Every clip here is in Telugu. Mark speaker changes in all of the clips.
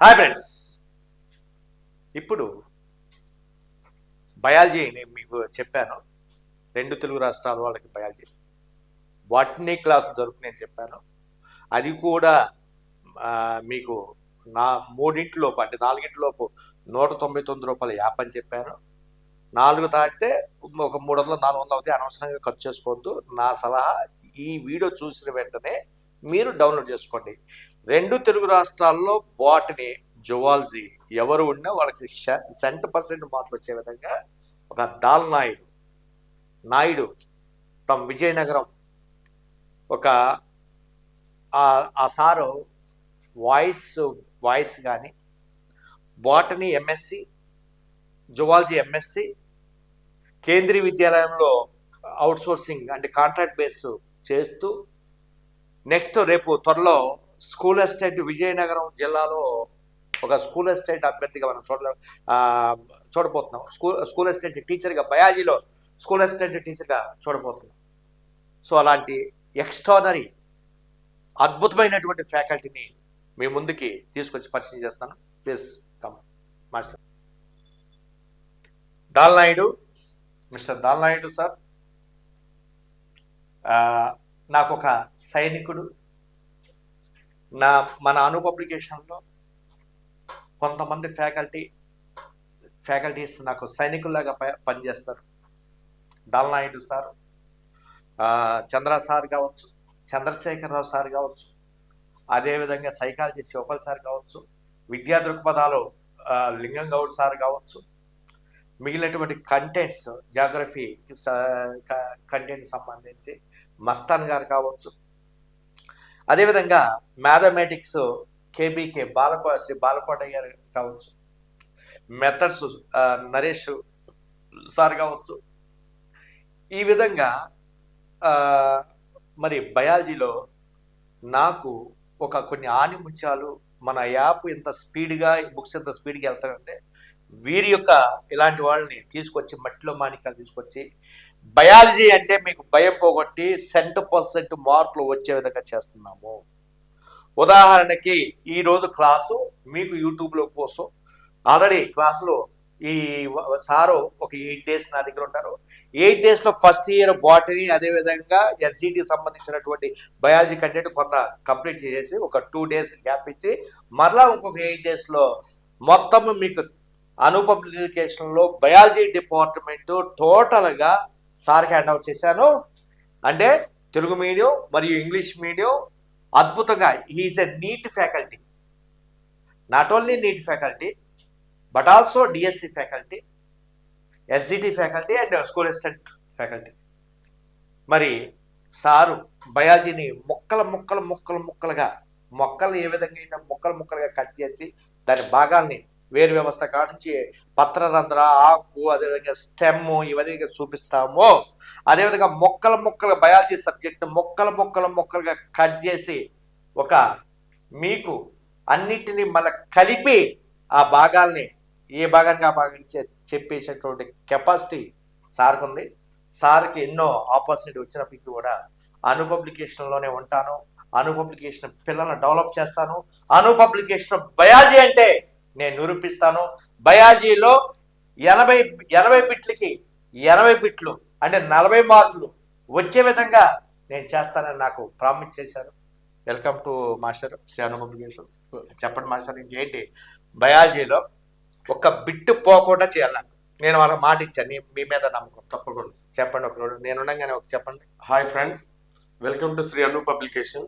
Speaker 1: హాయ్ ఫ్రెండ్స్ ఇప్పుడు బయాలజీ నేను మీకు చెప్పాను. రెండు తెలుగు రాష్ట్రాల వాళ్ళకి బయాలజీ బాటనీ క్లాసులు జరుగుతున్నాయని చెప్పాను. అది కూడా మీకు నా మూడింటిలోపు అంటే నాలుగింటిలోపు నూట తొంభై తొమ్మిది రూపాయల యాప్ అని చెప్పాను. నాలుగు దాటితే ఒక మూడు వందలు నాలుగు వందలు అవుతాయి. అనవసరంగా ఖర్చు చేసుకోవద్దు. నా సలహా ఈ వీడియో చూసిన వెంటనే మీరు డౌన్లోడ్ చేసుకోండి. రెండు తెలుగు రాష్ట్రాల్లో బాటనీ జువాలజీ ఎవరు ఉన్నా వాళ్ళకి సెంట్ పర్సెంట్ మార్కులు వచ్చే విధంగా ఒక దాల్ నాయుడు నాయుడు ఫ్రమ్ విజయనగరం. ఒక ఆ- ఆ సారు వాయిస్ వాయిస్ కానీ botany MSc zoology MSc Kendriya విద్యాలయంలో outsourcing అంటే కాంట్రాక్ట్ బేస్ చేస్తూ నెక్స్ట్ రేపు త్వరలో స్కూల్ ఎస్టేట్ విజయనగరం జిల్లాలో ఒక స్కూల్ ఎస్టేట్ అభ్యర్థిగా మనం చూడ చూడబోతున్నాం. స్కూల్ స్కూల్ ఎస్టేట్ టీచర్గా బయాలజీలో స్కూల్ అసిస్టెంట్ టీచర్గా చూడబోతున్నాం. సో అలాంటి ఎక్స్ట్రానరీ అద్భుతమైనటువంటి ఫ్యాకల్టీని మీ ముందుకి తీసుకొచ్చి పరిచయం చేస్తాను. Please come master. Dal Naidu mister Dal Naidu sir. నాకు ఒక సైనికుడు నా మన అను పబ్లికేషన్లో కొంతమంది ఫ్యాకల్టీ ఫ్యాకల్టీస్ నాకు సైనికుల్లాగా ప- పనిచేస్తారు. దళనాయుడు నాయుడు సార్ చంద్ర సార్ కావచ్చు చంద్రశేఖరరావు సార్ కావచ్చు అదేవిధంగా సైకాలజీ శివపల్ సార్ కావచ్చు విద్యా దృక్పథాలు లింగం గౌడ్ సార్ కావచ్చు మిగిలినటువంటి కంటెంట్స్ జాగ్రఫీ కంటెంట్ సంబంధించి మస్తాన్ గారు కావచ్చు అదేవిధంగా మ్యాథమెటిక్స్ కేబీకే బాలకో శ్రీ బాలకోట గారు కావచ్చు మెథడ్స్ నరేష్ సార్ కావచ్చు. ఈ విధంగా మరి బయాలజీలో నాకు ఒక కొన్ని ఆనిముత్యాలు మన యాప్ ఇంత స్పీడ్గా బుక్స్ ఇంత స్పీడ్గా వెళ్తాయంటే వీరి యొక్క ఇలాంటి వాళ్ళని తీసుకొచ్చి మట్టిలో మాణికాలు తీసుకొచ్చి బయాలజీ అంటే మీకు భయం పోగొట్టి సెంట్ పర్సెంట్ మార్కులు వచ్చే విధంగా చేస్తున్నాము. ఉదాహరణకి ఈరోజు క్లాసు మీకు యూట్యూబ్లో కోసం. ఆల్రెడీ క్లాసులో ఈ సారు ఒక ఎయిట్ డేస్ నా దగ్గర ఉంటారు. ఎయిట్ డేస్లో ఫస్ట్ ఇయర్ బాటనీ అదేవిధంగా ఎస్జిటి సంబంధించినటువంటి బయాలజీ కంటెంట్ కొంత కంప్లీట్ చేసేసి ఒక టూ డేస్ గ్యాప్ ఇచ్చి మరలా ఇంకొక ఎయిట్ డేస్లో మొత్తం మీకు అను పబ్లికేషన్లో బయాలజీ డిపార్ట్మెంట్ టోటల్గా సార్కి హ్యాండ్ అవుట్ చేశాను. అంటే తెలుగు మీడియం మరియు ఇంగ్లీష్ మీడియం అద్భుతంగా he is a NEET faculty. Not only NEET faculty but also DSC faculty SGT faculty and school assistant faculty. మరి సారు బయాలజీని ముక్కల ముక్కలు ముక్కలు ముక్కలుగా మొక్కలు ఏ విధంగా అయితే ముక్కలు ముక్కలుగా కట్ చేసి దాని భాగాల్ని వేరు వ్యవస్థ కానుంచి పత్రరంధ్ర ఆకు అదేవిధంగా స్టెమ్ ఇవన్నీ చూపిస్తాము. అదేవిధంగా మొక్కల మొక్కల బయాలజీ సబ్జెక్ట్ మొక్కల మొక్కల మొక్కలుగా కట్ చేసి ఒక మీకు అన్నిటినీ మళ్ళీ కలిపి ఆ భాగాల్ని ఏ భాగానికి ఆ భాగానికి చెప్పేసేటువంటి కెపాసిటీ సార్కు ఉంది. సార్కి ఎన్నో ఆపర్చునిటీ వచ్చినప్పటికీ కూడా అను పబ్లికేషన్లోనే ఉంటాను. అను పబ్లికేషన్ పిల్లల్ని డెవలప్ చేస్తాను. అను పబ్లికేషన్ బయాలజీ అంటే నేను నిరూపిస్తాను. బయాజీలో ఎనభై ఎనభై బిట్లకి ఎనభై బిట్లు అంటే నలభై మార్కులు వచ్చే విధంగా నేను చేస్తానని నాకు ప్రామిస్ చేశారు. Welcome to master Shri Anu publications. చెప్పండి మాస్టర్ ఇంకేంటి? బయాలజీలో ఒక బిట్టు పోకుండా చేయాలి నాకు. నేను వాళ్ళకి మాట ఇచ్చాను. మీ మీద నమ్మకం. తప్పకుండా. చెప్పండి ఒక రోజు. నేను ఉండగానే ఒక చెప్పండి.
Speaker 2: Hi friends. Welcome to Shri Anu publication.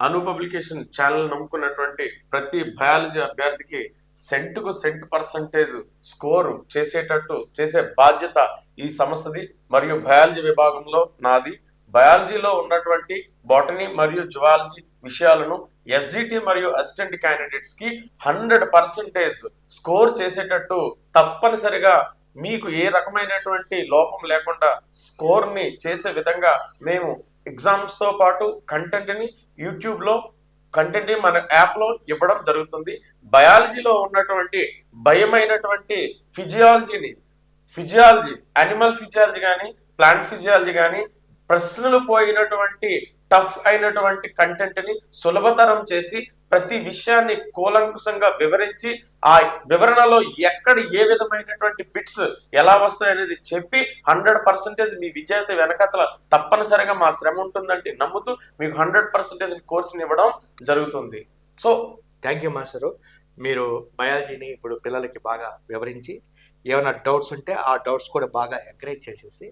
Speaker 2: Anu publication channel నమ్ముకున్నటువంటి ప్రతి బయాలజీ అభ్యర్థికి సెంటుకు సెంట్ పర్సంటేజ్ స్కోర్ చేసేటట్టు చేసే బాధ్యత ఈ సంస్థది మరియు బయాలజీ విభాగంలో నాది. బయాలజీలో ఉన్నటువంటి బాటనీ మరియు జువాలజీ విషయాలను ఎస్జిటి మరియు అసిస్టెంట్ క్యాండిడేట్స్కి హండ్రెడ్ పర్సెంటేజ్ స్కోర్ చేసేటట్టు తప్పనిసరిగా మీకు ఏ రకమైనటువంటి లోపం లేకుండా స్కోర్ని చేసే విధంగా మేము ఎగ్జామ్స్తో పాటు కంటెంట్ని కంటెంట్ని కంటెంట్ని మన యాప్లో ఇవ్వడం జరుగుతుంది. బయాలజీలో ఉన్నటువంటి భయమైనటువంటి ఫిజియాలజీని ఫిజియాలజీ అనిమల్ ఫిజియాలజీ కానీ ప్లాంట్ ఫిజియాలజీ కానీ ప్రశ్నలు పోయినటువంటి టఫ్ అయినటువంటి కంటెంట్ని సులభతరం చేసి ప్రతి విషయాన్ని కూలంకుషంగా వివరించి ఆ వివరణలో ఎక్కడ ఏ విధమైనటువంటి బిట్స్ ఎలా వస్తాయి అనేది చెప్పి హండ్రెడ్ పర్సెంటేజ్ మీ విజేత వెనకతల తప్పనిసరిగా మా శ్రమ ఉంటుందంటే నమ్ముతూ మీకు హండ్రెడ్ పర్సెంటేజ్ కోర్సుని ఇవ్వడం జరుగుతుంది. So
Speaker 1: thank you master. మీరు బయాలజీని ఇప్పుడు పిల్లలకి బాగా వివరించి ఏమైనా డౌట్స్ ఉంటే ఆ డౌట్స్ కూడా బాగా ఎంకరేజ్ చేసేసి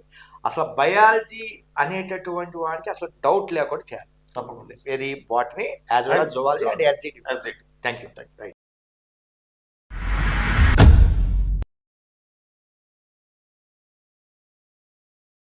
Speaker 1: అసలు బయాలజీ అనేటటువంటి వాడికి అసలు డౌట్ లేకుండా చేయాలి.
Speaker 2: తప్పకుండా.
Speaker 1: ఏది botany as well as zoology and SGT
Speaker 2: it.
Speaker 1: Thank you right